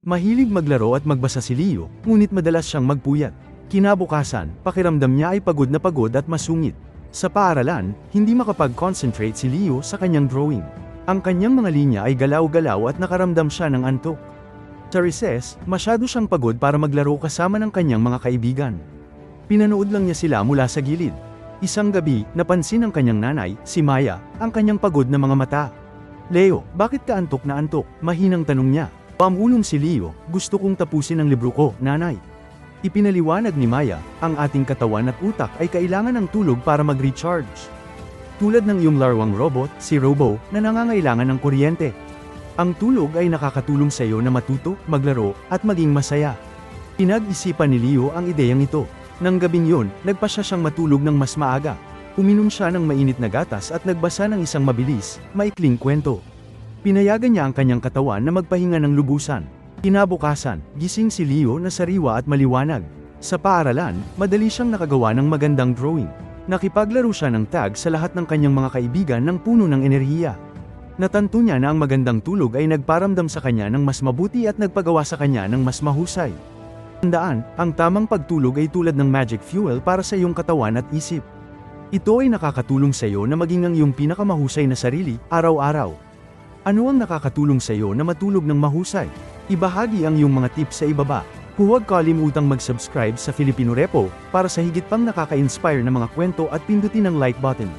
Mahilig maglaro at magbasa si Leo, ngunit madalas siyang magpuyat. Kinabukasan, pakiramdam niya ay pagod na pagod at masungit. Sa paaralan, hindi makapag-concentrate si Leo sa kanyang drawing. Ang kanyang mga linya ay galaw-galaw at nakaramdam siya ng antok. Sa recess, masyado siyang pagod para maglaro kasama ng kanyang mga kaibigan. Pinanood lang niya sila mula sa gilid. Isang gabi, napansin ng kanyang nanay, si Maya, ang kanyang pagod na mga mata. Leo, bakit ka antok na antok? Mahinang tanong niya. Pamulong si Leo, gusto kong tapusin ang libro ko, nanay. Ipinaliwanag ni Maya, ang ating katawan at utak ay kailangan ng tulog para mag-recharge. Tulad ng iyong larwang robot, si Robo, na nangangailangan ng kuryente. Ang tulog ay nakakatulong sa iyo na matuto, maglaro, at maging masaya. Pinag-isipan ni Leo ang ideyang ito. Nang gabing yun, nagpasya siyang matulog ng mas maaga. Uminom siya ng mainit na gatas at nagbasa ng isang mabilis, maikling kwento. Pinayagan niya ang kanyang katawan na magpahinga ng lubusan. Kinabukasan, gising si Leo na sariwa at maliwanag. Sa paaralan, madali siyang nakagawa ng magandang drawing. Nakipaglaro siya ng tag sa lahat ng kanyang mga kaibigan ng puno ng enerhiya. Natanto niya na ang magandang tulog ay nagparamdam sa kanya ng mas mabuti at nagpagawa sa kanya ng mas mahusay. Tandaan, ang tamang pagtulog ay tulad ng magic fuel para sa iyong katawan at isip. Ito ay nakakatulong sa iyo na maging ang iyong pinakamahusay na sarili, araw-araw. Ano ang nakakatulong sa iyo na matulog ng mahusay? Ibahagi ang iyong mga tips sa ibaba. Huwag kalimutang mag-subscribe sa Filipino Repo para sa higit pang nakaka-inspire na mga kwento at pindutin ang like button.